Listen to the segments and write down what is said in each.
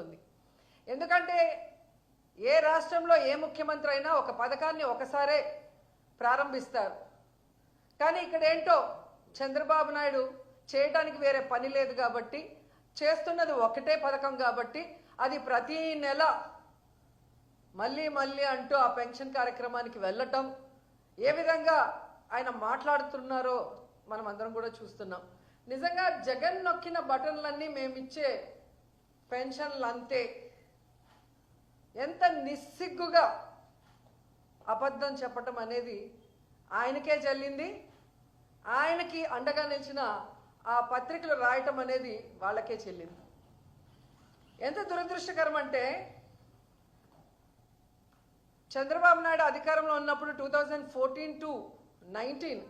అర్థమవుతుంది ఎందుకంటే ఏ రాష్ట్రంలో ఏ ముఖ్యమంత్రి అయినా ఒక పథకాన్ని ఒకసారే ప్రారంభిస్తారు. కానీ ఇక్కడ ఏంటో చంద్రబాబు నాయుడు చేయడానికి వేరే పని లేదు కాబట్టి చేస్తున్నది ఒకటే పథకం కాబట్టి అది ప్రతి నెల మళ్ళీ మళ్ళీ అంటూ ఆ పెన్షన్ కార్యక్రమానికి వెళ్ళటం ఏ విధంగా ఆయన మాట్లాడుతున్నారో మనం అందరం కూడా చూస్తున్నాం. నిజంగా జగన్ నొక్కిన బటన్లన్నీ మేమిచ్చే పెన్షన్లు అంతే ఎంత నిస్సిగ్గుగా అబద్ధం చెప్పటం అనేది ఆయనకే చెల్లింది ఆయనకి అండగా నిలిచిన ఆ పత్రికలు రాయటం అనేది వాళ్ళకే చెల్లింది. ఎంత దురదృష్టకరం అంటే చంద్రబాబు నాయుడు అధికారంలో ఉన్నప్పుడు two thousand fourteen to nineteen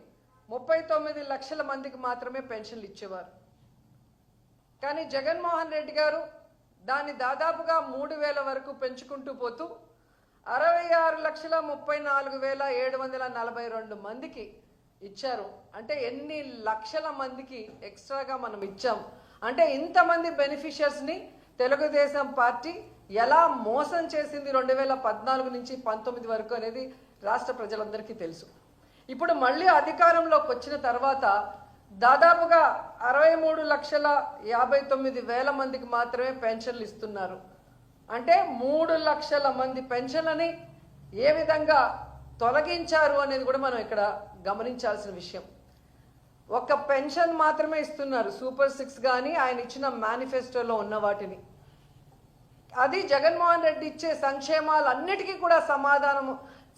ముప్పై తొమ్మిది లక్షల మందికి మాత్రమే పెన్షన్లు ఇచ్చేవారు. కానీ జగన్మోహన్ రెడ్డి గారు దాన్ని దాదాపుగా మూడు వేల వరకు పెంచుకుంటూ పోతూ అరవై ఆరు లక్షల ముప్పై నాలుగు వేల ఏడు వందల నలభై రెండు మందికి ఇచ్చారు. అంటే ఎన్ని లక్షల మందికి ఎక్స్ట్రాగా మనం ఇచ్చాం? అంటే ఇంతమంది బెనిఫిషియర్స్ని తెలుగుదేశం పార్టీ ఎలా మోసం చేసింది రెండు వేల పద్నాలుగు నుంచి పంతొమ్మిది వరకు అనేది రాష్ట్ర ప్రజలందరికీ తెలుసు. ఇప్పుడు మళ్ళీ అధికారంలోకి వచ్చిన తర్వాత దాదాపుగా అరవై మూడు లక్షల యాభై తొమ్మిది వేల మందికి మాత్రమే పెన్షన్లు ఇస్తున్నారు. అంటే మూడు లక్షల మంది పెన్షన్లని ఏ విధంగా తొలగించారు అనేది కూడా మనం ఇక్కడ గమనించాల్సిన విషయం. ఒక పెన్షన్ మాత్రమే ఇస్తున్నారు. సూపర్ సిక్స్ కానీ ఆయన ఇచ్చిన మేనిఫెస్టోలో ఉన్న వాటిని. అది జగన్మోహన్ రెడ్డి ఇచ్చే సంక్షేమాలన్నిటికీ కూడా సమాధానము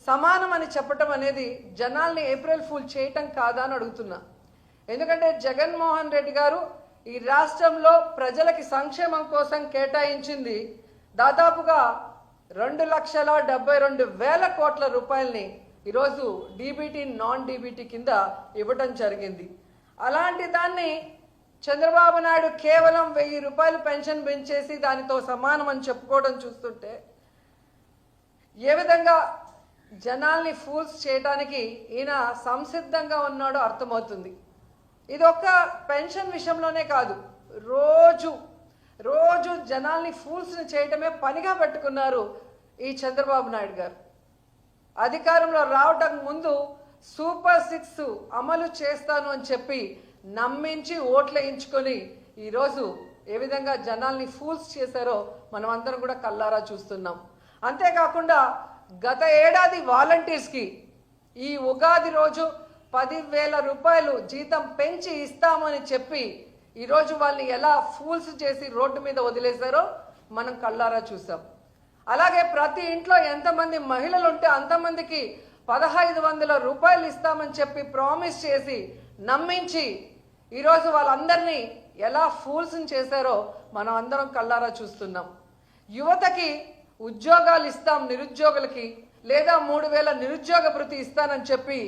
సమానం అని చెప్పటం అనేది జనాల్ని ఏప్రిల్ ఫుల్ చేయటం కాదా అని అడుగుతున్నా. ఎందుకంటే జగన్మోహన్ రెడ్డి గారు ఈ రాష్ట్రంలో ప్రజలకి సంక్షేమం కోసం కేటాయించింది దాదాపుగా రెండు లక్షల డెబ్బై రెండు వేల కోట్ల రూపాయల్ని ఈరోజు డీబీటీ నాన్ డీబీటీ కింద ఇవ్వటం జరిగింది. అలాంటి దాన్ని చంద్రబాబు నాయుడు కేవలం వెయ్యి రూపాయలు పెన్షన్ పెంచేసి దానితో సమానం అని చెప్పుకోవడం చూస్తుంటే ఏ విధంగా జనాల్ని ఫూల్స్ చేయడానికి ఈయన సంసిద్ధంగా ఉన్నాడో అర్థమవుతుంది. ఇది ఒక్క పెన్షన్ విషయంలోనే కాదు. రోజు రోజు జనాల్ని ఫూల్స్ని చేయటమే పనిగా పెట్టుకున్నారు ఈ చంద్రబాబు నాయుడు గారు. అధికారంలో రావటం ముందు సూపర్ సిక్స్ అమలు చేస్తాను అని చెప్పి నమ్మించి ఓట్లు వేయించుకొని ఈరోజు ఏ విధంగా జనాల్ని ఫూల్స్ చేశారో మనం అందరం కూడా కల్లారా చూస్తున్నాం. అంతేకాకుండా గత ఏడాది వాలంటీర్స్కి ఈ ఉగాది రోజు పదివేల రూపాయలు జీతం పెంచి ఇస్తామని చెప్పి ఈరోజు వాళ్ళని ఎలా ఫూల్స్ చేసి రోడ్డు మీద వదిలేశారో మనం కళ్ళారా చూసాం. అలాగే ప్రతి ఇంట్లో ఎంతమంది మహిళలు ఉంటే అంతమందికి పదహైదు వందల రూపాయలు ఇస్తామని చెప్పి ప్రామిస్ చేసి నమ్మించి ఈరోజు వాళ్ళందరినీ ఎలా ఫూల్స్ చేశారో మనం అందరం కళ్ళారా చూస్తున్నాం. యువతకి ఉద్యోగాలు ఇస్తాం నిరుద్యోగులకి లేదా మూడు వేల నిరుద్యోగ భృతి ఇస్తానని చెప్పి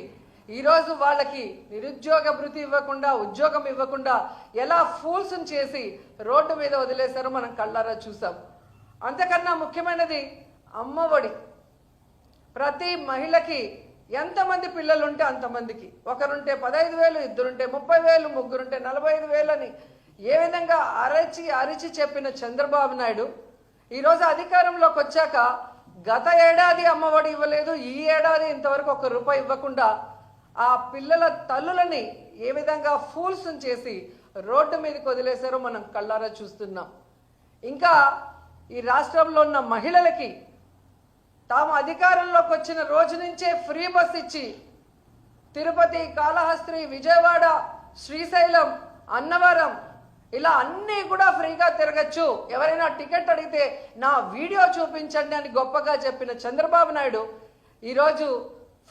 ఈరోజు వాళ్ళకి నిరుద్యోగ భృతి ఇవ్వకుండా ఉద్యోగం ఇవ్వకుండా ఎలా ఫూల్స్ని చేసి రోడ్డు మీద వదిలేశారో మనం కళ్ళారా చూసాం. అంతకన్నా ముఖ్యమైనది అమ్మఒడి. ప్రతి మహిళకి ఎంతమంది పిల్లలు ఉంటే అంతమందికి. ఒకరుంటే పదహైదు వేలు ఇద్దరుంటే ముప్పై వేలు ముగ్గురుంటే నలభై ఐదు వేలని ఏ విధంగా అరచి అరిచి చెప్పిన చంద్రబాబు నాయుడు ఈరోజు అధికారంలోకి వచ్చాక గత ఏడాది అమ్మఒడి ఇవ్వలేదు ఈ ఏడాది ఇంతవరకు ఒక రూపాయి ఇవ్వకుండా ఆ పిల్లల తల్లులని ఏ విధంగా ఫూల్స్ చేసి రోడ్డు మీదకి వదిలేశారో మనం కళ్ళారా చూస్తున్నాం. ఇంకా ఈ రాష్ట్రంలో ఉన్న మహిళలకి తాము అధికారంలోకి వచ్చిన రోజు నుంచే ఫ్రీ బస్ ఇచ్చి తిరుపతి కాళహస్త్రి విజయవాడ శ్రీశైలం అన్నవరం ఇలా అన్నీ కూడా ఫ్రీగా తిరగచ్చు. ఎవరైనా టికెట్ అడిగితే నా వీడియో చూపించండి అని గొప్పగా చెప్పిన చంద్రబాబు నాయుడు ఈరోజు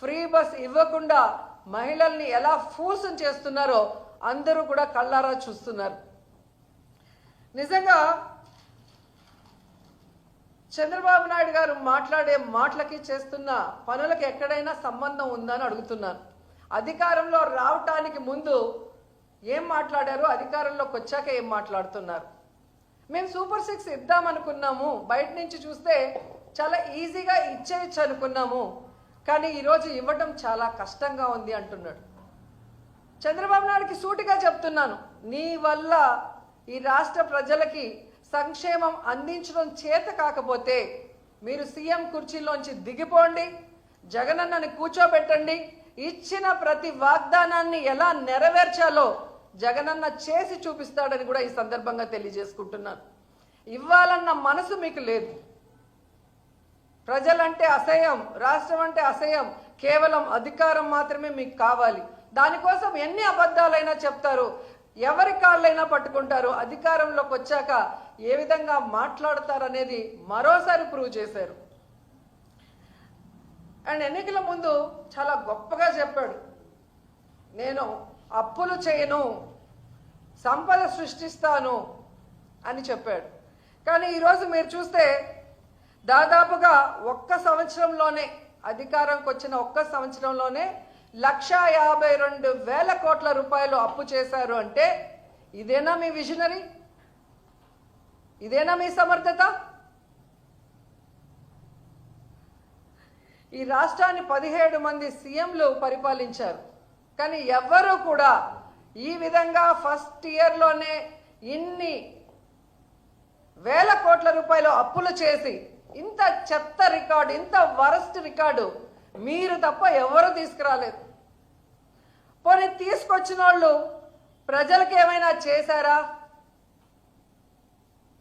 ఫ్రీ బస్ ఇవ్వకుండా మహిళల్ని ఎలా ఫూర్స్ చేస్తున్నారో అందరూ కూడా కళ్ళారా చూస్తున్నారు. నిజంగా చంద్రబాబు నాయుడు గారు మాట్లాడే మాటలకి చేస్తున్న పనులకి ఎక్కడైనా సంబంధం ఉందని అడుగుతున్నాను అధికారంలో రావటానికి ముందు ఏం మాట్లాడారు? అధికారంలోకి వచ్చాక ఏం మాట్లాడుతున్నారు? మేము సూపర్ సిక్స్ ఇద్దామనుకున్నాము. బయట నుంచి చూస్తే చాలా ఈజీగా ఇచ్చేయచ్చు అనుకున్నాము. కానీ ఈరోజు ఇవ్వటం చాలా కష్టంగా ఉంది అంటున్నాడు. చంద్రబాబు నాయుడుకి సూటిగా చెప్తున్నాను. నీ వల్ల ఈ రాష్ట్ర ప్రజలకి సంక్షేమం అందించడం చేత కాకపోతే మీరు సీఎం కుర్చీలోంచి దిగిపోండి జగనన్నని కూర్చోబెట్టండి ఇచ్చిన ప్రతి వాగ్దానాన్ని ఎలా నెరవేర్చాలో జగనన్న చేసి చూపిస్తాడని కూడా ఈ సందర్భంగా తెలియజేసుకుంటున్నాను. ఇవ్వాలన్న మనసు మీకు లేదు. ప్రజలంటే అసహ్యం రాష్ట్రం అంటే అసహ్యం కేవలం అధికారం మాత్రమే మీకు కావాలి. దానికోసం ఎన్ని అబద్ధాలైనా చెప్తారు ఎవరి కాళ్ళైనా పట్టుకుంటారు అధికారంలోకి వచ్చాక ఏ విధంగా మాట్లాడతారనేది మరోసారి ప్రూవ్ చేశారు. అండ్ ఎన్నికల ముందు చాలా గొప్పగా చెప్పాడు. నేను అప్పులు చేయను సంపద సృష్టిస్తాను అని చెప్పాడు. కానీ ఈరోజు మీరు చూస్తే దాదాపుగా ఒక్క సంవత్సరంలోనే అధికారంకి వచ్చిన ఒక్క సంవత్సరంలోనే లక్షా యాభై రెండు వేల కోట్ల రూపాయలు అప్పు చేశారు అంటే ఇదేనా మీ విజనరీ? ఇదేనా మీ సమర్థత? ఈ రాష్ట్రాన్ని పదిహేడు మంది సీఎంలు పరిపాలించారు. కానీ ఎవ్వరూ కూడా ఈ విధంగా ఫస్ట్ ఇయర్లోనే ఇన్ని వేల కోట్ల రూపాయలు అప్పులు చేసి ఇంత చెత్త రికార్డు ఇంత వరస్ట్ రికార్డు మీరు తప్ప ఎవరు తీసుకురాలేదు. పోనీ తీసుకొచ్చిన వాళ్ళు ప్రజలకు ఏమైనా చేశారా?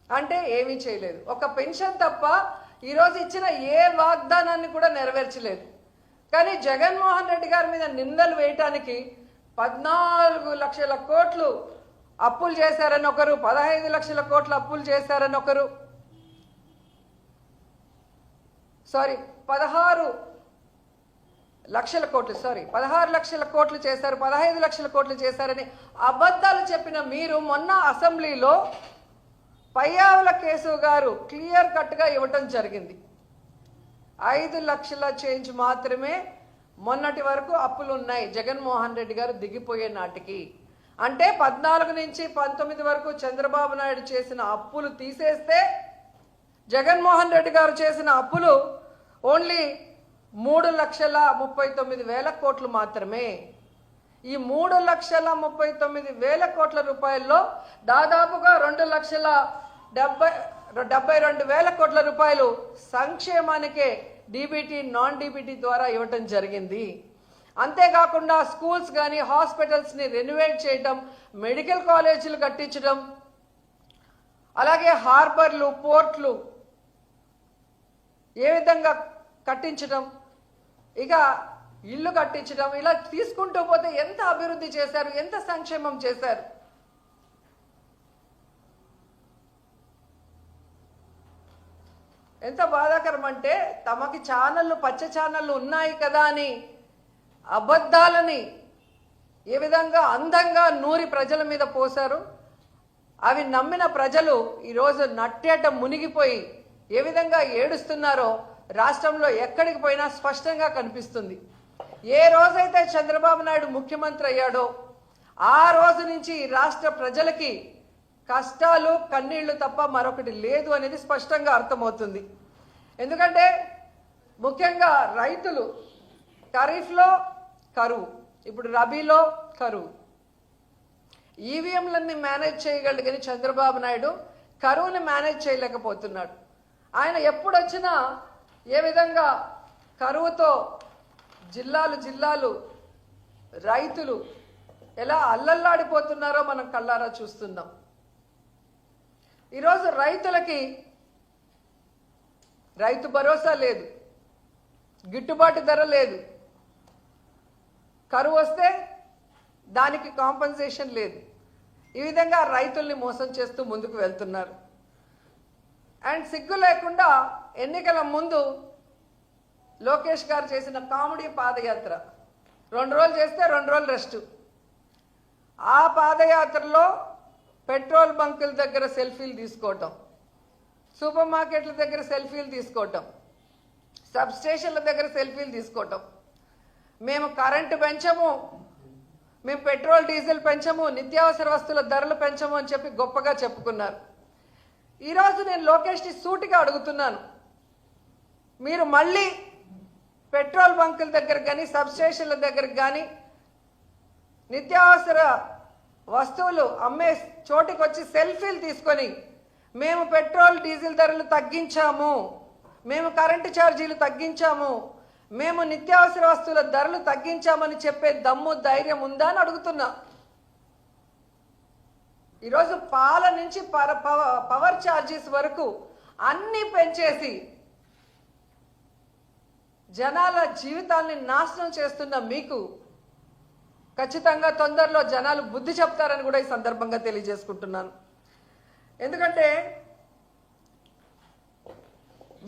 అంటే ఏమీ చేయలేదు. ఒక పెన్షన్ తప్ప ఈరోజు ఇచ్చిన ఏ వాగ్దానాన్ని కూడా నెరవేర్చలేదు. కానీ జగన్మోహన్ రెడ్డి గారి మీద నిందలు వేయటానికి పద్నాలుగు లక్షల కోట్లు అప్పులు చేశారని ఒకరు పదహైదు లక్షల కోట్లు అప్పులు చేశారని ఒకరు. సారీ పదహారు లక్షల కోట్లు సారీ పదహారు లక్షల కోట్లు చేశారు పదహైదు లక్షల కోట్లు చేశారని అబద్ధాలు చెప్పిన మీరు మొన్న అసెంబ్లీలో పయ్యావుల కేశవ్ గారు క్లియర్ కట్గా ఇవ్వటం జరిగింది. ఐదు లక్షల చేంజ్ మాత్రమే మొన్నటి వరకు అప్పులు ఉన్నాయి జగన్మోహన్ రెడ్డి గారు దిగిపోయే నాటికి. అంటే పద్నాలుగు నుంచి పంతొమ్మిది వరకు చంద్రబాబు నాయుడు చేసిన అప్పులు తీసేస్తే జగన్మోహన్ రెడ్డి గారు చేసిన అప్పులు ఓన్లీ మూడు లక్షల ముప్పై తొమ్మిది వేల కోట్లు మాత్రమే. ఈ మూడు లక్షల ముప్పై తొమ్మిది వేల కోట్ల రూపాయల్లో దాదాపుగా రెండు లక్షల డెబ్బై డెబ్బై రెండు వేల కోట్ల రూపాయలు సంక్షేమానికే డీబీటీ నాన్ డీబీటీ ద్వారా ఇవ్వటం జరిగింది. అంతేకాకుండా స్కూల్స్ కానీ హాస్పిటల్స్ని రెన్యువేట్ చేయటం మెడికల్ కాలేజీలు కట్టించడం అలాగే హార్బర్లు పోర్ట్లు ఏ విధంగా కట్టించడం ఇక ఇల్లు కట్టించడం ఇలా తీసుకుంటూ పోతే ఎంత అభివృద్ధి చేశారు ఎంత సంక్షేమం చేశారు? ఎంత బాధాకరం అంటే తమకి ఛానళ్ళు పచ్చ ఛానళ్ళు ఉన్నాయి కదా అని అబద్ధాలని ఏ విధంగా అందంగా నూరి ప్రజల మీద పోశారు? అవి నమ్మిన ప్రజలు ఈరోజు నట్టేట మునిగిపోయి ఏ విధంగా ఏడుస్తున్నారో రాష్ట్రంలో ఎక్కడికి పోయినా స్పష్టంగా కనిపిస్తుంది. ఏ రోజైతే చంద్రబాబు నాయుడు ముఖ్యమంత్రి అయ్యాడో ఆ రోజు నుంచి రాష్ట్ర ప్రజలకి కష్టాలు కన్నీళ్ళు తప్ప మరొకటి లేదు అనేది స్పష్టంగా అర్థమవుతుంది. ఎందుకంటే ముఖ్యంగా రైతులు ఖరీఫ్లో కరువు ఇప్పుడు రబీలో కరువు. ఈవీఎంలన్నీ మేనేజ్ చేయగలిగిన చంద్రబాబు నాయుడు కరువుని మేనేజ్ చేయలేకపోతున్నాడు. ఆయన ఎప్పుడొచ్చినా ఏ విధంగా కరువుతో జిల్లాలు జిల్లాలు రైతులు ఎలా అల్లల్లాడిపోతున్నారో మనం కళ్ళారా చూస్తున్నాం. ఈరోజు రైతులకి రైతు భరోసా లేదు గిట్టుబాటు ధర లేదు. కరువు వస్తే దానికి కాంపన్సేషన్ లేదు. ఈ విధంగా రైతుల్ని మోసం చేస్తూ ముందుకు వెళ్తున్నారు. అండ్ సిగ్గు లేకుండా ఎన్నికల ముందు లోకేష్ గారు చేసిన కామెడీ పాదయాత్ర. రెండు రోజులు చేస్తే రెండు రోజులు రెస్ట్. ఆ పాదయాత్రలో పెట్రోల్ బంకుల దగ్గర సెల్ఫీలు తీసుకోవటం. సూపర్ మార్కెట్ల దగ్గర సెల్ఫీలు తీసుకోవటం. సబ్ స్టేషన్ల దగ్గర సెల్ఫీలు తీసుకోవటం. మేము కరెంటు పెంచము. మేము పెట్రోల్ డీజిల్ పెంచము. నిత్యావసర వస్తువుల ధరలు పెంచము అని చెప్పి గొప్పగా చెప్పుకున్నారు. ఈరోజు నేను లోకేష్ని సూటిగా అడుగుతున్నాను. మీరు మళ్ళీ పెట్రోల్ బంకుల దగ్గర కానీ సబ్స్టేషన్ల దగ్గర కానీ నిత్యావసర వస్తువులు అమ్మే చోటికి వచ్చి సెల్ఫీలు తీసుకొని మేము పెట్రోల్ డీజిల్ ధరలు తగ్గించాము. మేము కరెంటు ఛార్జీలు తగ్గించాము. మేము నిత్యావసర వస్తువుల ధరలు తగ్గించామని చెప్పే దమ్ము ధైర్యం ఉందా అని అడుగుతున్నా. ఈరోజు పాల నుంచి పవర్ ఛార్జెస్ వరకు అన్నీ పెంచేసి జనాల జీవితాల్ని నాశనం చేస్తున్న మీకు ఖచ్చితంగా తొందరలో జనాలు బుద్ధి చెప్తారని కూడా ఈ సందర్భంగా తెలియజేసుకుంటున్నాను. ఎందుకంటే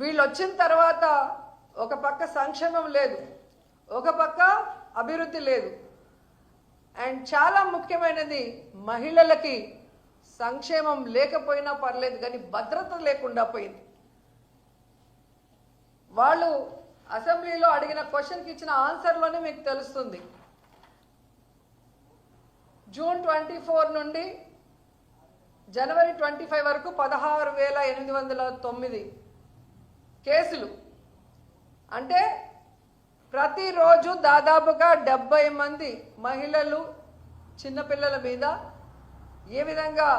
వీళ్ళు వచ్చిన తర్వాత ఒక పక్క సంక్షేమం లేదు ఒక పక్క అభివృద్ధి లేదు. అండ్ చాలా ముఖ్యమైనది మహిళలకి సంక్షేమం లేకపోయినా పర్లేదు కానీ భద్రత లేకుండా పోయింది. వాళ్ళు అసెంబ్లీలో అడిగిన క్వశ్చన్కి ఇచ్చిన ఆన్సర్లోనే మీకు తెలుస్తుంది. జూన్ ట్వంటీ ఫోర్ నుండి జనవరి ట్వంటీ ఫైవ్ వరకు పదహారు వేల ఎనిమిది వందల తొమ్మిది కేసులు. అంటే ప్రతిరోజు దాదాపుగా డెబ్బై మంది మహిళలు చిన్నపిల్లల మీద ఏ విధంగా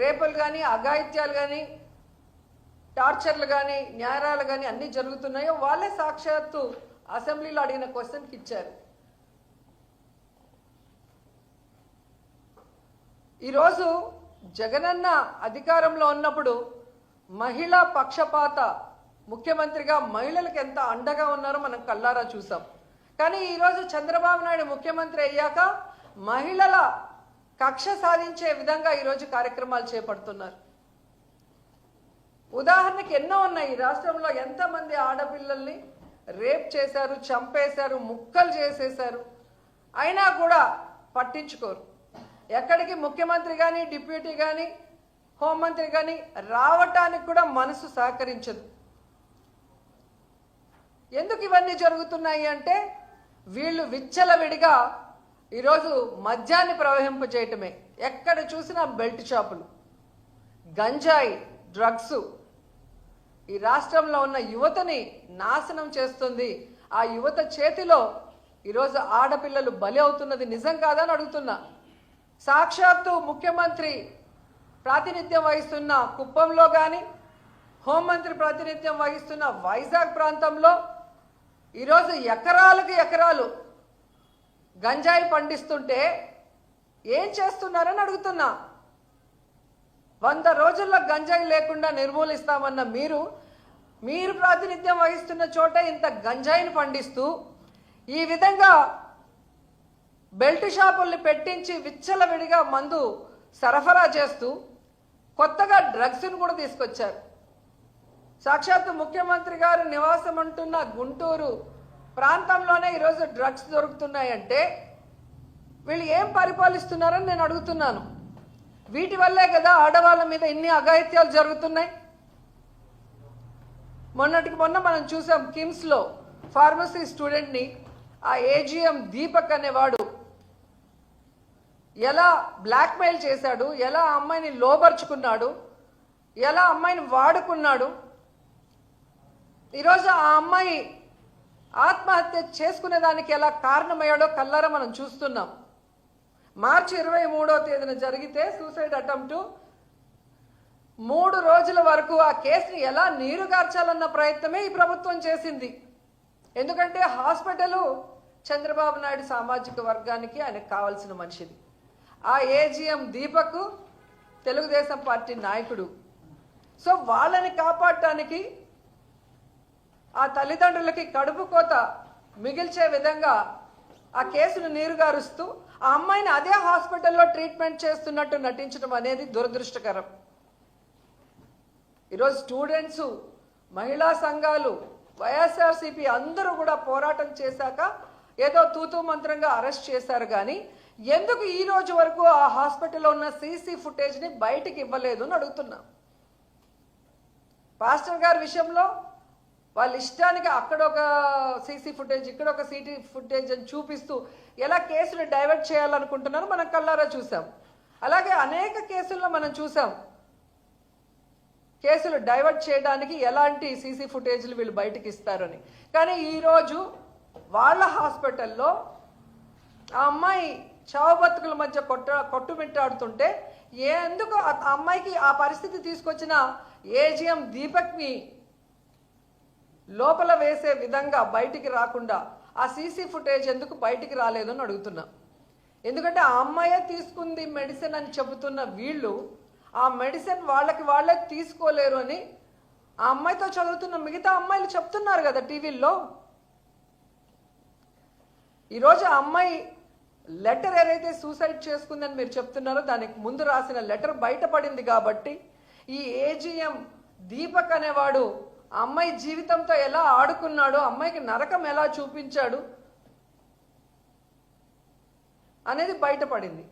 రేపులు కానీ అఘాయిత్యాలు కానీ టార్చర్లు కానీ న్యాయాలు కానీ అన్నీ జరుగుతున్నాయో వాళ్ళే సాక్షాత్తు అసెంబ్లీలో అడిగిన క్వశ్చన్కి ఇచ్చారు. ఈరోజు జగనన్న అధికారంలో ఉన్నప్పుడు మహిళా పక్షపాత ముఖ్యమంత్రిగా మహిళలకు ఎంత అండగా ఉన్నారో మనం కల్లారా చూసాం. కానీ ఈరోజు చంద్రబాబు నాయుడు ముఖ్యమంత్రి అయ్యాక మహిళల కక్ష సాధించే విధంగా ఈరోజు కార్యక్రమాలు చేపడుతున్నారు. ఉదాహరణకి ఎన్నో ఉన్నాయి. ఈ రాష్ట్రంలో ఎంతమంది ఆడపిల్లల్ని రేప్ చేశారు చంపేశారు ముక్కలు చేసేశారు. అయినా కూడా పట్టించుకోరు. ఎక్కడికి ముఖ్యమంత్రి కానీ డిప్యూటీ కానీ హోంమంత్రి కానీ రావటానికి కూడా మనసు సహకరించదు. ఎందుకు ఇవన్నీ జరుగుతున్నాయి అంటే వీళ్ళు విచ్చలవిడిగా ఈరోజు మద్యాన్ని ప్రవహింపజేయటమే ఎక్కడ చూసినా బెల్ట్ షాపులు గంజాయి డ్రగ్స్. ఈ రాష్ట్రంలో ఉన్న యువతని నాశనం చేస్తుంది. ఆ యువత చేతిలో ఈరోజు ఆడపిల్లలు బలి అవుతున్నది నిజం కాదని అడుగుతున్నా. సాక్షాత్తు ముఖ్యమంత్రి ప్రాతినిధ్యం వహిస్తున్న కుప్పంలో కానీ హోంమంత్రి ప్రాతినిధ్యం వహిస్తున్న వైజాగ్ ప్రాంతంలో ఈరోజు ఎకరాలకు ఎకరాలు గంజాయి పండిస్తుంటే ఏం చేస్తున్నారని అడుగుతున్నా. వంద రోజుల్లో గంజాయి లేకుండా నిర్మూలిస్తామన్న మీరు మీరు ప్రాతినిధ్యం వహిస్తున్న చోట ఇంత గంజాయిని పండిస్తూ ఈ విధంగా బెల్ట్ షాపుల్ని పెట్టించి విచ్చలవిడిగా మందు సరఫరా చేస్తూ కొత్తగా డ్రగ్స్ను కూడా తీసుకొచ్చారు. సాక్షాత్తు ముఖ్యమంత్రి గారు నివాసం అంటున్న గుంటూరు ప్రాంతంలోనే ఈరోజు డ్రగ్స్ దొరుకుతున్నాయంటే వీళ్ళు ఏం పరిపాలిస్తున్నారని నేను అడుగుతున్నాను. వీటి వల్లే కదా ఆడవాళ్ళ మీద ఇన్ని అఘాయిత్యాలు జరుగుతున్నాయి. మొన్నటికి మొన్న మనం చూసాం కిమ్స్లో ఫార్మసీ స్టూడెంట్ని ఆ ఏజిఎం దీపక్ అనేవాడు ఎలా బ్లాక్మెయిల్ చేశాడు ఎలా అమ్మాయిని లోబర్చుకున్నాడు ఎలా అమ్మాయిని వాడుకున్నాడు. ఈరోజు ఆ అమ్మాయి ఆత్మహత్య చేసుకునే దానికి ఎలా కారణమయ్యాడో కల్లారా మనం చూస్తున్నాం. మార్చి ఇరవై మూడో తేదీన జరిగితే సూసైడ్ అటెంప్ట్. మూడు రోజుల వరకు ఆ కేసుని ఎలా నీరుగార్చాలన్న ప్రయత్నమే ఈ ప్రభుత్వం చేసింది. ఎందుకంటే హాస్పిటల్ చంద్రబాబు నాయుడు సామాజిక వర్గానికి ఆయనకు కావాల్సిన మనిషిది. ఆ ఏజిఎం దీపక్ తెలుగుదేశం పార్టీ నాయకుడు. సో వాళ్ళని కాపాడటానికి ఆ తల్లిదండ్రులకి కడుపు కోత మిగిల్చే విధంగా ఆ కేసును నీరుగారుస్తూ ఆ అమ్మాయిని అదే హాస్పిటల్లో ట్రీట్మెంట్ చేస్తున్నట్టు నటించడం అనేది దురదృష్టకరం. ఈరోజు స్టూడెంట్స్ మహిళా సంఘాలు వైఎస్ఆర్సీపీ అందరూ కూడా పోరాటం చేశాక ఏదో తూతూ మంత్రంగా అరెస్ట్ చేశారు కానీ ఎందుకు ఈ రోజు వరకు ఆ హాస్పిటల్లో ఉన్న సీసీ ఫుటేజ్ని బయటికి ఇవ్వలేదు అని అడుగుతున్నా. పాస్టర్ గారి విషయంలో వాళ్ళ ఇష్టానికి అక్కడ ఒక సీసీ ఫుటేజ్ ఇక్కడ ఒక సీటీ ఫుటేజ్ అని చూపిస్తూ ఎలా కేసులు డైవర్ట్ చేయాలనుకుంటున్నారో మనం కళ్ళారా చూసాం. అలాగే అనేక కేసుల్లో మనం చూసాం. కేసులు డైవర్ట్ చేయడానికి ఎలాంటి సీసీ ఫుటేజ్లు వీళ్ళు బయటకు ఇస్తారని కానీ ఈరోజు వాళ్ళ హాస్పిటల్లో ఆ అమ్మాయి చావు బతుకుల మధ్య కొట్ట కొట్టుమిట్టాడుతుంటే ఎందుకు ఆ అమ్మాయికి ఆ పరిస్థితి తీసుకొచ్చిన ఏజిఎం దీపక్ని లోపల వేసే విధంగా బయటికి రాకుండా ఆ సీసీ ఫుటేజ్ ఎందుకు బయటికి రాలేదు అని అడుగుతున్నా. ఎందుకంటే ఆ అమ్మాయే తీసుకుంది మెడిసిన్ అని చెబుతున్న వీళ్ళు ఆ మెడిసిన్ వాళ్ళకి వాళ్ళే తీసుకోలేరు అని ఆ అమ్మాయితో చదువుతున్న మిగతా అమ్మాయిలు చెప్తున్నారు కదా టీవీల్లో. ఈరోజు ఆ అమ్మాయి లెటర్ ఏదైతే సూసైడ్ చేసుకుందని మీరు చెప్తున్నారో దానికి ముందు రాసిన లెటర్ బయటపడింది కాబట్టి ఈ ఏజిఎం దీపక్ అనేవాడు ఆ అమ్మాయి జీవితంతో ఎలా ఆడుకున్నాడు అమ్మాయికి నరకం ఎలా చూపించాడు అనేది బయటపడింది.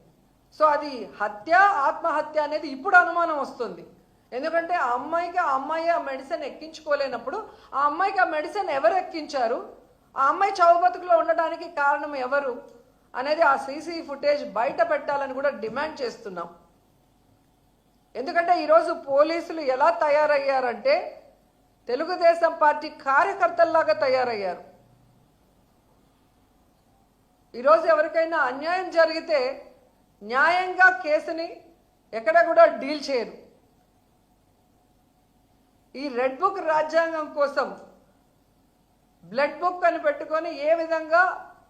సో అది హత్య ఆత్మహత్య అనేది ఇప్పుడు అనుమానం వస్తుంది. ఎందుకంటే ఆ అమ్మాయికి ఆ అమ్మాయి ఆ మెడిసిన్ ఎక్కించుకోలేనప్పుడు ఆ అమ్మాయికి ఆ మెడిసిన్ ఎవరు ఎక్కించారు? ఆ అమ్మాయి చౌబతుకులో బతుకులో ఉండడానికి కారణం ఎవరు? అనేది ఆ సీసీ ఫుటేజ్ బయట పెట్టాలని కూడా డిమాండ్ చేస్తున్నాం. ఎందుకంటే ఈరోజు పోలీసులు ఎలా తయారయ్యారంటే తెలుగుదేశం పార్టీ కార్యకర్తల్లాగా తయారయ్యారు. ఈరోజు ఎవరికైనా అన్యాయం జరిగితే న్యాయంగా కేసుని ఎక్కడ కూడా డీల్ చేయరు. ఈ రెడ్ బుక్ రాజ్యాంగం కోసం బ్లడ్ బుక్ అని పెట్టుకొని ఏ విధంగా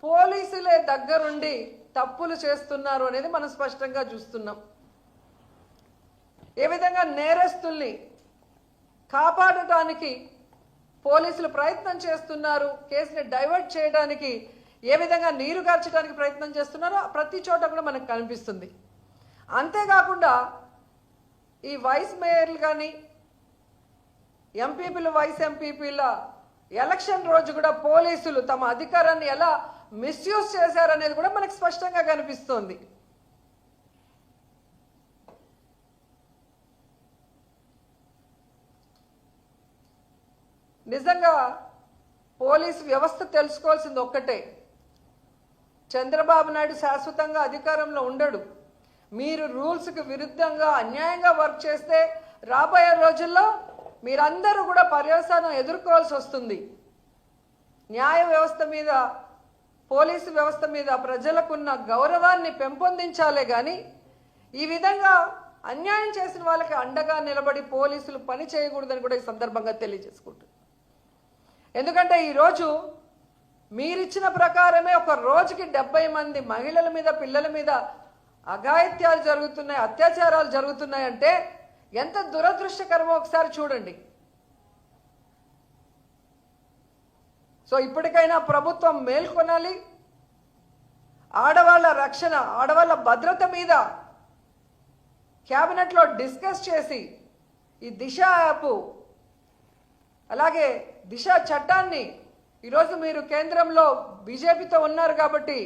పోలీసులే దగ్గరుండి తప్పులు చేస్తున్నారు అనేది మనం స్పష్టంగా చూస్తున్నాం. ఏ విధంగా నేరస్తుల్ని కాపాడటానికి పోలీసులు ప్రయత్నం చేస్తున్నారు కేసుని డైవర్ట్ చేయడానికి ఏ విధంగా నీరు గార్చడానికి ప్రయత్నం చేస్తున్నారో ప్రతి చోట కూడా మనకు కనిపిస్తుంది. అంతేకాకుండా ఈ వైస్ మేయర్లు కానీ ఎంపీపీలు వైస్ ఎంపీపీల ఎలక్షన్ రోజు కూడా పోలీసులు తమ అధికారాన్ని ఎలా మిస్యూజ్ చేశారనేది కూడా మనకు స్పష్టంగా కనిపిస్తోంది. నిజంగా పోలీసు వ్యవస్థ తెలుసుకోవాల్సింది ఒక్కటే. చంద్రబాబు నాయుడు శాశ్వతంగా అధికారంలో ఉండడు. మీరు రూల్స్కి విరుద్ధంగా అన్యాయంగా వర్క్ చేస్తే రాబోయే రోజుల్లో మీరందరూ కూడా పర్యవసానం ఎదుర్కోవాల్సి వస్తుంది. న్యాయ వ్యవస్థ మీద పోలీసు వ్యవస్థ మీద ప్రజలకున్న గౌరవాన్ని పెంపొందించాలే కానీ ఈ విధంగా అన్యాయం చేసిన వాళ్ళకి అండగా నిలబడి పోలీసులు పని చేయకూడదని కూడా ఈ సందర్భంగా తెలియజేసుకుంటున్నాను. ఎందుకంటే ఈరోజు మీరిచ్చిన ప్రకారమే ఒక రోజుకి డెబ్బై మంది మహిళల మీద పిల్లల మీద అఘాయిత్యాలు జరుగుతున్నాయి అత్యాచారాలు జరుగుతున్నాయంటే ఎంత దురదృష్టకరమో ఒకసారి చూడండి. సో ఇప్పటికైనా ప్రభుత్వం మేల్కొనాలి ఆడవాళ్ళ రక్షణ ఆడవాళ్ళ భద్రత మీద క్యాబినెట్లో డిస్కస్ చేసి ఈ దిశ యాప్ అలాగే దిశ చట్టాన్ని ఈరోజు మీరు కేంద్రంలో బీజేపీతో ఉన్నారు కాబట్టి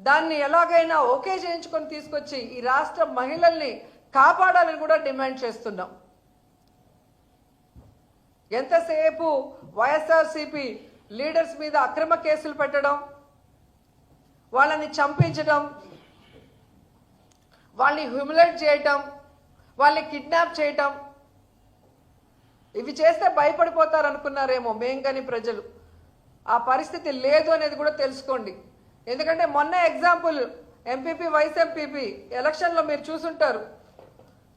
దాన్ని ఎలాగైనా ఓకే చేయించుకొని తీసుకొచ్చి ఈ రాష్ట్ర మహిళల్ని కాపాడాలని కూడా డిమాండ్ చేస్తున్నాం. ఎంతసేపు వైఎస్ఆర్సీపీ లీడర్స్ మీద అక్రమ కేసులు పెట్టడం వాళ్ళని చంపించడం వాళ్ళని హ్యూమిలేట్ చేయటం వాళ్ళని కిడ్నాప్ చేయటం ఇవి చేస్తే భయపడిపోతారు అనుకున్నారేమో మేం కానీ ప్రజలు. ఆ పరిస్థితి లేదు అనేది కూడా తెలుసుకోండి. ఎందుకంటే మొన్న ఎగ్జాంపుల్ ఎంపీపీ వైస్ ఎంపీపీ ఎలక్షన్లో మీరు చూసుంటారు.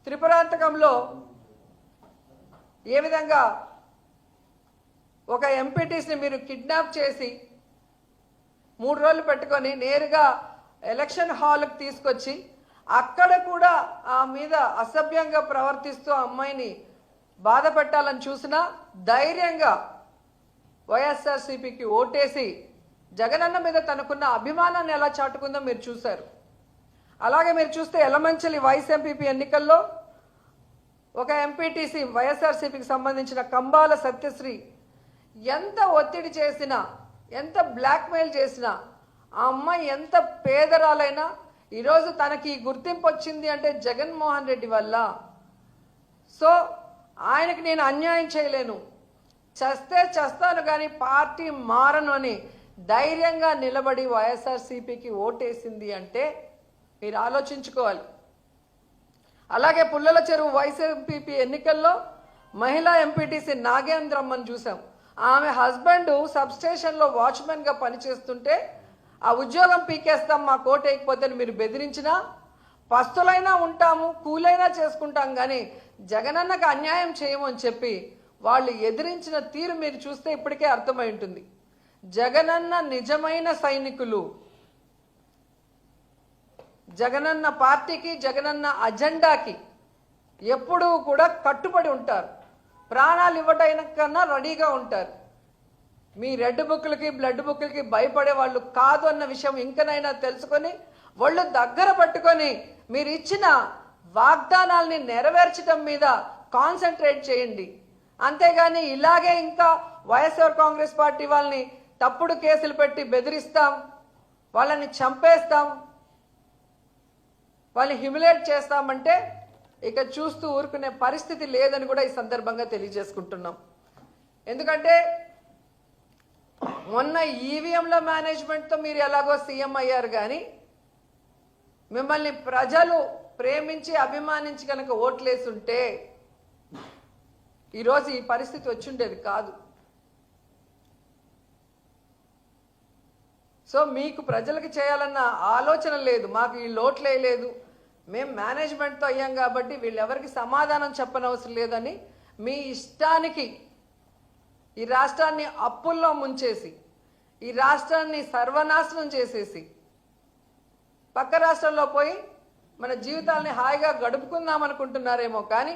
త్రిపురాంతకంలో ఏ విధంగా ఒక ఎంపీటీస్ని మీరు కిడ్నాప్ చేసి మూడు రోజులు పెట్టుకొని నేరుగా ఎలక్షన్ హాల్కి తీసుకొచ్చి అక్కడ కూడా ఆ మీద అసభ్యంగా ప్రవర్తిస్తూ అమ్మాయిని బాధ పెట్టాలని చూసినా ధైర్యంగా వైఎస్ఆర్సీపీకి ఓటేసి జగనన్న మీద తనకున్న అభిమానాన్ని ఎలా చాటుకుందో మీరు చూశారు. అలాగే మీరు చూస్తే ఎలమంచలి వైస్ ఎంపీపీ ఎన్నికల్లో ఒక ఎంపీటీసీ వైఎస్ఆర్సీపీకి సంబంధించిన కంబాల సత్యశ్రీ ఎంత ఒత్తిడి చేసినా ఎంత బ్లాక్మెయిల్ చేసినా ఆ అమ్మాయి ఎంత పేదరాలైనా ఈరోజు తనకి గుర్తింపు వచ్చింది అంటే జగన్మోహన్ రెడ్డి వల్ల. సో ఆయనకి నేను అన్యాయం చేయలేను. చస్తే చస్తాను కానీ పార్టీ మారను అని ధైర్యంగా నిలబడి వైఎస్ఆర్సీపీకి ఓటేసింది అంటే మీరు ఆలోచించుకోవాలి. అలాగే పుల్లల చెరువు వైసీపీ ఎన్నికల్లో మహిళా ఎంపీటీసీ నాగేంద్రమ్మని చూసాం ఆమె హస్బెండ్ సబ్స్టేషన్లో వాచ్మెన్గా పనిచేస్తుంటే ఆ ఉద్యోగం పీకేస్తాం మా కోట వేయకపోతే మీరు బెదిరించినా పస్తులైనా ఉంటాము కూలైనా చేసుకుంటాం కానీ జగనన్నకు అన్యాయం చేయము అని చెప్పి వాళ్ళు ఎదిరించిన తీరు మీరు చూస్తే ఇప్పటికే అర్థమై ఉంటుంది. జగనన్న నిజమైన సైనికులు. జగనన్న పార్టీకి జగనన్న అజెండాకి ఎప్పుడూ కూడా కట్టుబడి ఉంటారు. ప్రాణాలు ఇవ్వడానికి కన్నా రెడీగా ఉంటారు. మీ రెడ్ బుక్లకి బ్లడ్ బుక్లకి భయపడే వాళ్ళు కాదు అన్న విషయం ఇంకనైనా తెలుసుకొని వాళ్ళు దగ్గర పట్టుకొని మీరు ఇచ్చిన వాగ్దానాల్ని నెరవేర్చడం మీద కాన్సన్ట్రేట్ చేయండి. అంతేగాని ఇలాగే ఇంకా వైఎస్ఆర్ కాంగ్రెస్ పార్టీ వాళ్ళని తప్పుడు కేసులు పెట్టి బెదిరిస్తాం వాళ్ళని చంపేస్తాం వాళ్ళని హ్యూమిలేట్ చేస్తామంటే ఇక చూస్తూ ఊరుకునే పరిస్థితి లేదని కూడా ఈ సందర్భంగా తెలియజేసుకుంటున్నాం. ఎందుకంటే మొన్న ఈవీఎంల మేనేజ్మెంట్తో మీరు ఎలాగో సీఎం అయ్యారు కానీ మిమ్మల్ని ప్రజలు ప్రేమించి అభిమానించి కనుక ఓట్లేసుంటే ఈరోజు ఈ పరిస్థితి వచ్చిండేది కాదు. సో మీకు ప్రజలకు చేయాలన్న ఆలోచన లేదు మాకు ఈ లోట్లే లేదు. మేము మేనేజ్మెంట్తో అయ్యాం కాబట్టి వీళ్ళెవరికి సమాధానం చెప్పనవసరం లేదని మీ ఇష్టానికి ఈ రాష్ట్రాన్ని అప్పుల్లో ముంచేసి ఈ రాష్ట్రాన్ని సర్వనాశనం చేసేసి పక్క రాష్ట్రంలో పోయి మన జీవితాల్ని హాయిగా గడుపుకుందాం అనుకుంటున్నారేమో కానీ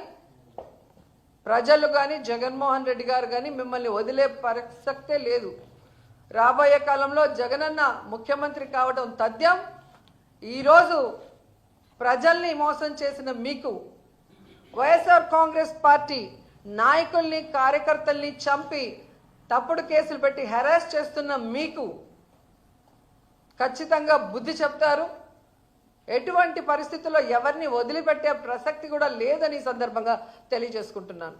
ప్రజలు కానీ జగన్మోహన్ రెడ్డి గారు కానీ మిమ్మల్ని వదిలే ప్రసక్తే లేదు. రాబోయే కాలంలో జగనన్న ముఖ్యమంత్రి కావడం తథ్యం. ఈరోజు ప్రజల్ని మోసం చేసిన మీకు వైఎస్ఆర్ కాంగ్రెస్ పార్టీ నాయకుల్ని కార్యకర్తల్ని చంపి తప్పుడు కేసులు పెట్టి హెరాస్ చేస్తున్న మీకు ఖచ్చితంగా బుద్ధి చెప్తారు. ఎటువంటి పరిస్థితుల్లో ఎవరిని వదిలిపెట్టే ప్రసక్తి కూడా లేదని ఈ సందర్భంగా తెలియజేసుకుంటున్నాను.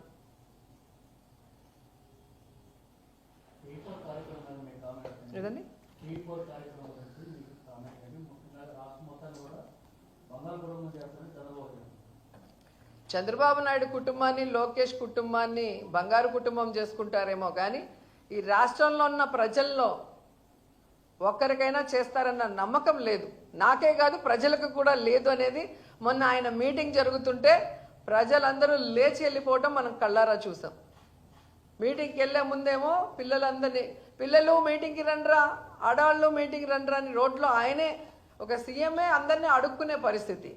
చంద్రబాబు నాయుడు కుటుంబాన్ని లోకేష్ కుటుంబాన్ని బంగారు కుటుంబం చేసుకుంటారేమో కానీ ఈ రాష్ట్రంలో ఉన్న ప్రజల్లో ఒక్కరికైనా చేస్తారన్న నమ్మకం లేదు. నాకే కాదు ప్రజలకు కూడా లేదు అనేది మొన్న ఆయన మీటింగ్ జరుగుతుంటే ప్రజలందరూ లేచి వెళ్ళిపోవటం మనం కళ్ళారా చూసాం. మీటింగ్కి వెళ్ళే ముందేమో పిల్లలందరినీ పిల్లలు మీటింగ్కి రండ్రా ఆడవాళ్ళు మీటింగ్కి రండ్రా అని రోడ్లో ఆయనే ఒక సీఎంఏ అందరినీ అడుక్కునే పరిస్థితి.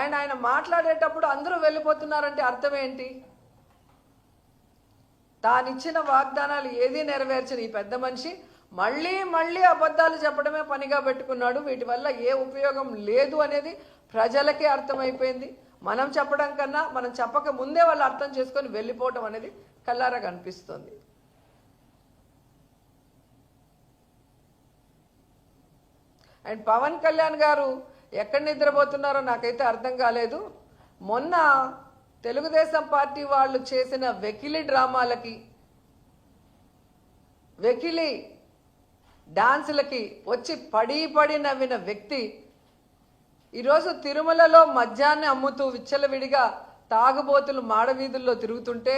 అండ్ ఆయన మాట్లాడేటప్పుడు అందరూ వెళ్ళిపోతున్నారంటే అర్థం ఏంటి? తానిచ్చిన వాగ్దానాలు ఏదీ నెరవేర్చని ఈ పెద్ద మనిషి మళ్ళీ మళ్ళీ అబద్ధాలు చెప్పడమే పనిగా పెట్టుకున్నాడు. వీటి వల్ల ఏ ఉపయోగం లేదు అనేది ప్రజలకే అర్థమైపోయింది. మనం చెప్పడం కన్నా మనం చెప్పక ముందే వాళ్ళు అర్థం చేసుకొని వెళ్ళిపోవటం అనేది కల్లారా కనిపిస్తుంది. అండ్ పవన్ కళ్యాణ్ గారు ఎక్కడ నిద్రపోతున్నారో నాకైతే అర్థం కాలేదు. మొన్న తెలుగుదేశం పార్టీ వాళ్ళు చేసిన వెకిలి డ్రామాలకి వెకిలి డాన్సులకి వచ్చి పడి పడి నవ్విన వ్యక్తి ఈరోజు తిరుమలలో మద్యాన్ని అమ్ముతూ విచ్చలవిడిగా తాగుబోతులు మాడవీధుల్లో తిరుగుతుంటే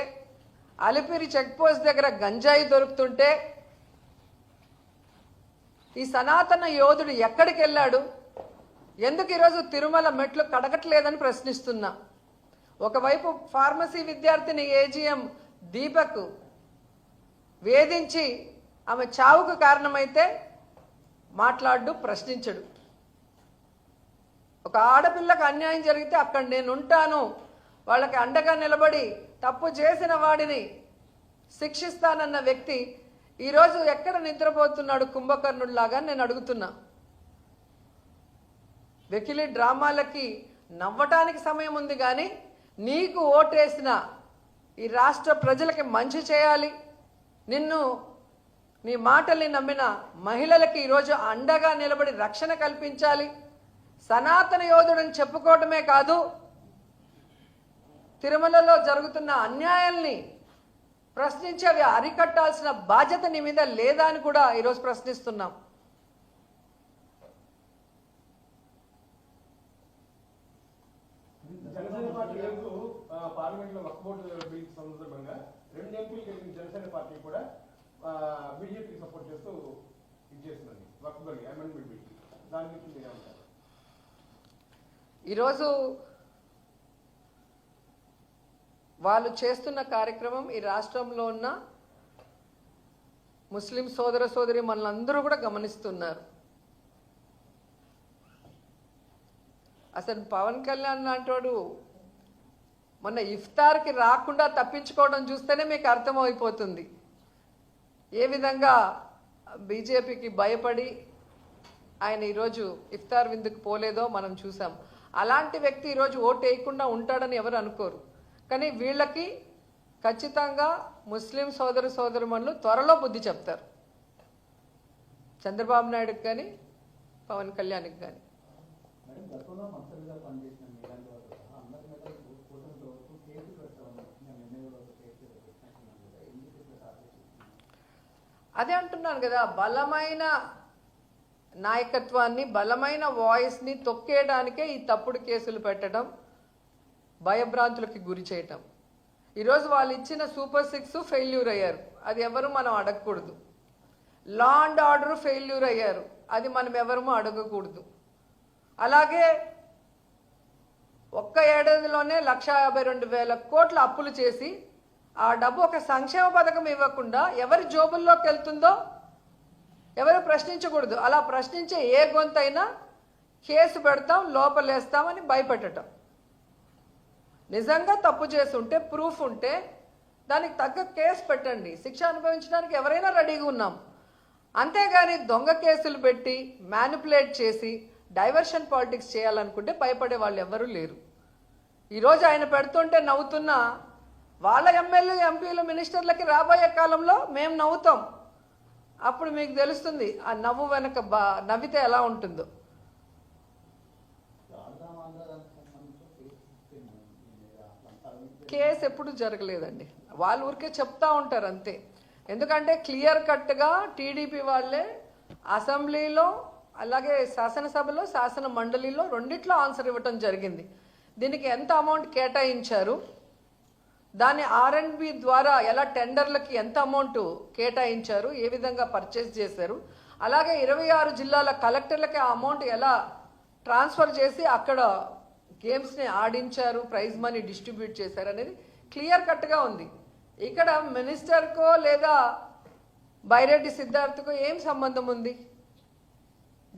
అలిపిరి చెక్పోస్ట్ దగ్గర గంజాయి దొరుకుతుంటే ఈ సనాతన యోధుడు ఎక్కడికి వెళ్ళాడు? ఎందుకు ఈరోజు తిరుమల మెట్లు కడగట్లేదని ప్రశ్నిస్తున్నా. ఒకవైపు ఫార్మసీ విద్యార్థిని ఏజీఎం దీపక్ వేధించి ఆమె చావుకు కారణమైతే మాట్లాడు ప్రశ్నించడు. ఒక ఆడపిల్లకు అన్యాయం జరిగితే అక్కడ నేను ఉంటాను వాళ్ళకి అండగా నిలబడి తప్పు చేసిన వాడిని శిక్షిస్తానన్న వ్యక్తి ఈరోజు ఎక్కడ నిద్రపోతున్నాడు కుంభకర్ణుడిలాగా నేను అడుగుతున్నా. వెకిలి డ్రామాలకి నవ్వటానికి సమయం ఉంది కానీ నీకు ఓటేసిన ఈ రాష్ట్ర ప్రజలకి మంచి చేయాలి. నిన్ను నీ మాటల్ని నమ్మిన మహిళలకి ఈరోజు అండగా నిలబడి రక్షణ కల్పించాలి. సనాతన యోధుడని చెప్పుకోవటమే కాదు తిరుమలలో జరుగుతున్న అన్యాయాల్ని ప్రశ్నించి అవి అరికట్టాల్సిన బాధ్యత నీ మీద లేదా అని కూడా ఈరోజు ప్రశ్నిస్తున్నాం. జనసేన పార్టీ పార్లమెంట్లో వక్ బోర్డు సందర్భంగా రెండు ఎంపీలు జనసేన పార్టీ కూడా బీజేపీకి సపోర్ట్ చేస్తూ ఇది చేస్తున్నది వక్ అమెండ్మెంట్ బిల్. దాని గురించి మీరు ఏమంటారు? ఈరోజు వాళ్ళు చేస్తున్న కార్యక్రమం ఈ రాష్ట్రంలో ఉన్న ముస్లిం సోదర సోదరి మనలందరూ కూడా గమనిస్తున్నారు. అసలు పవన్ కళ్యాణ్ లాంటివాడు మొన్న ఇఫ్తార్కి రాకుండా తప్పించుకోవడం చూస్తేనే మీకు అర్థమైపోతుంది. ఏ విధంగా బీజేపీకి భయపడి ఆయన ఈరోజు ఇఫ్తార్ విందుకు పోలేదో మనం చూసాం. అలాంటి వ్యక్తి ఈరోజు ఓటు వేయకుండా ఉంటాడని ఎవరు అనుకోరు. కానీ వీళ్ళకి ఖచ్చితంగా ముస్లిం సోదరు సోదరుమణులు త్వరలో బుద్ధి చెప్తారు. చంద్రబాబు నాయుడుకి కానీ పవన్ కళ్యాణ్కి కానీ మేడం గతంలో మంత్రులుగా పనిచేసిన మీలాంటి వారు సహా అందరి మీద కూటమితో కేసు పెడతా ఉన్నారు మేము ఎన్ని కూడా ఒక కేసు పెట్టినట్టున్నాం కదా ఎందుకు ఇట్లా సాధిస్తున్నాం అదే అంటున్నాను కదా బలమైన నాయకత్వాన్ని బలమైన వాయిస్ని తొక్కేయడానికే ఈ తప్పుడు కేసులు పెట్టడం భయభ్రాంతులకి గురి చేయటం. ఈరోజు వాళ్ళు ఇచ్చిన సూపర్ సిక్స్ ఫెయిల్యూర్ అయ్యారు. అది ఎవరు మనం అడగకూడదు. లా అండ్ ఆర్డర్ ఫెయిల్యూర్ అయ్యారు. అది మనం ఎవరము అడగకూడదు. అలాగే ఒక్క ఏడాదిలోనే లక్ష యాభై రెండు వేల కోట్ల అప్పులు చేసి ఆ డబ్బు ఒక సంక్షేమ పథకం ఇవ్వకుండా ఎవరి జోబుల్లోకి వెళ్తుందో ఎవరు ప్రశ్నించకూడదు. అలా ప్రశ్నించే ఏ గొంతైనా కేసు పెడతాం లోపలేస్తామని భయపెట్టడం నిజంగా తప్పు చేస్తుంటే ప్రూఫ్ ఉంటే దానికి తగ్గ కేసు పెట్టండి. శిక్ష అనుభవించడానికి ఎవరైనా రెడీగా ఉన్నాం. అంతేగాని దొంగ కేసులు పెట్టి మ్యానిపులేట్ చేసి డైవర్షన్ పాలిటిక్స్ చేయాలనుకుంటే భయపడే వాళ్ళు ఎవరూ లేరు. ఈరోజు ఆయన పెడుతుంటే నవ్వుతున్నా వాళ్ళ ఎమ్మెల్యే ఎంపీలు మినిస్టర్లకి రాబోయే కాలంలో మేము నవ్వుతాం. అప్పుడు మీకు తెలుస్తుంది ఆ నవ్వు వెనక బా నవ్వితే ఎలా ఉంటుందో. కేసు ఎప్పుడు జరగలేదండి. వాళ్ళు ఊరికే చెప్తా ఉంటారు అంతే. ఎందుకంటే క్లియర్ కట్గా టీడీపీ వాళ్ళే అసెంబ్లీలో అలాగే శాసనసభలో శాసన మండలిలో రెండిట్లో ఆన్సర్ ఇవ్వటం జరిగింది. దీనికి ఎంత అమౌంట్ కేటాయించారు? దాన్ని ఆర్ఎండ్బి ద్వారా ఎలా టెండర్లకి ఎంత అమౌంట్ కేటాయించారు ఏ విధంగా పర్చేస్ చేశారు అలాగే ఇరవై ఆరు జిల్లాల కలెక్టర్లకి ఆ అమౌంట్ ఎలా ట్రాన్స్ఫర్ చేసి అక్కడ గేమ్స్ని ఆడించారు ప్రైజ్ మనీ డిస్ట్రిబ్యూట్ చేశారు అనేది క్లియర్ కట్గా ఉంది. ఇక్కడ మినిస్టర్కో లేదా బైరెడ్డి సిద్ధార్థకో ఏం సంబంధం ఉంది?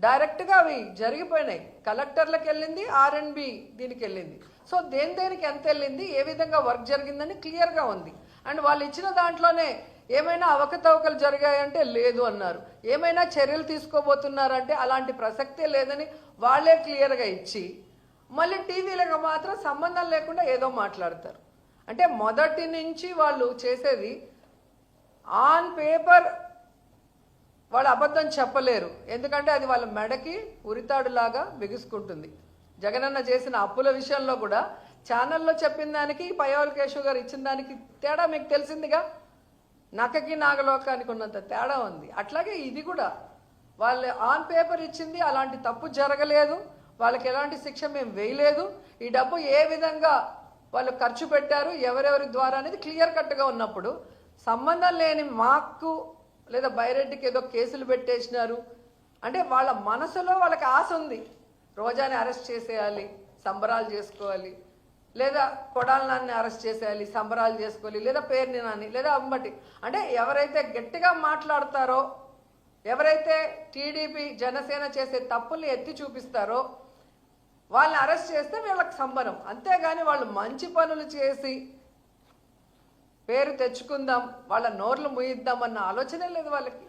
డైరెక్ట్గా అవి జరిగిపోయినాయి. కలెక్టర్లకు వెళ్ళింది ఆర్ దీనికి వెళ్ళింది. సో దేని దేనికి ఎంత వెళ్ళింది ఏ విధంగా వర్క్ జరిగిందని క్లియర్గా ఉంది. అండ్ వాళ్ళు ఇచ్చిన దాంట్లోనే ఏమైనా అవకతవకలు జరిగాయంటే లేదు అన్నారు. ఏమైనా చర్యలు తీసుకోబోతున్నారంటే అలాంటి ప్రసక్తే లేదని వాళ్ళే క్లియర్గా ఇచ్చి మళ్ళీ టీవీలకు మాత్రం సంబంధం లేకుండా ఏదో మాట్లాడతారు. అంటే మొదటి నుంచి వాళ్ళు చేసేది ఆన్ పేపర్ వాళ్ళు అబద్ధం చెప్పలేరు. ఎందుకంటే అది వాళ్ళ మెడకి ఉరితాడులాగా బిగుసుకుంటుంది. జగనన్న చేసిన అప్పుల విషయంలో కూడా ఛానల్లో చెప్పిన దానికి పయోల్ కేశవ్ గారు ఇచ్చిన దానికి తేడా మీకు తెలిసిందిగా? నక్కకి నాగలోకానికి ఉన్నంత తేడా ఉంది. అట్లాగే ఇది కూడా. వాళ్ళు ఆన్ పేపర్ ఇచ్చింది అలాంటి తప్పు జరగలేదు. వాళ్ళకి ఎలాంటి శిక్ష మేము వేయలేదు. ఈ డబ్బు ఏ విధంగా వాళ్ళు ఖర్చు పెట్టారు ఎవరెవరి ద్వారా అనేది క్లియర్ కట్గా ఉన్నప్పుడు సంబంధం లేని మాకు లేదా బైరెడ్డికి ఏదో కేసులు పెట్టేసినారు. అంటే వాళ్ళ మనసులో వాళ్ళకి ఆశ ఉంది. రోజాని అరెస్ట్ చేసేయాలి సంబరాలు చేసుకోవాలి లేదా కొడాల నాన్ని అరెస్ట్ చేసేయాలి సంబరాలు చేసుకోవాలి లేదా పేరుని నాని లేదా అంబటి. అంటే ఎవరైతే గట్టిగా మాట్లాడతారో ఎవరైతే టీడీపీ జనసేన చేసే తప్పుల్ని ఎత్తి చూపిస్తారో వాళ్ళని అరెస్ట్ చేస్తే వీళ్ళకి సంబరం. అంతేగాని వాళ్ళు మంచి పనులు చేసి పేరు తెచ్చుకుందాం వాళ్ళ నోర్లు ముయిద్దాం అన్న ఆలోచనే లేదు వాళ్ళకి.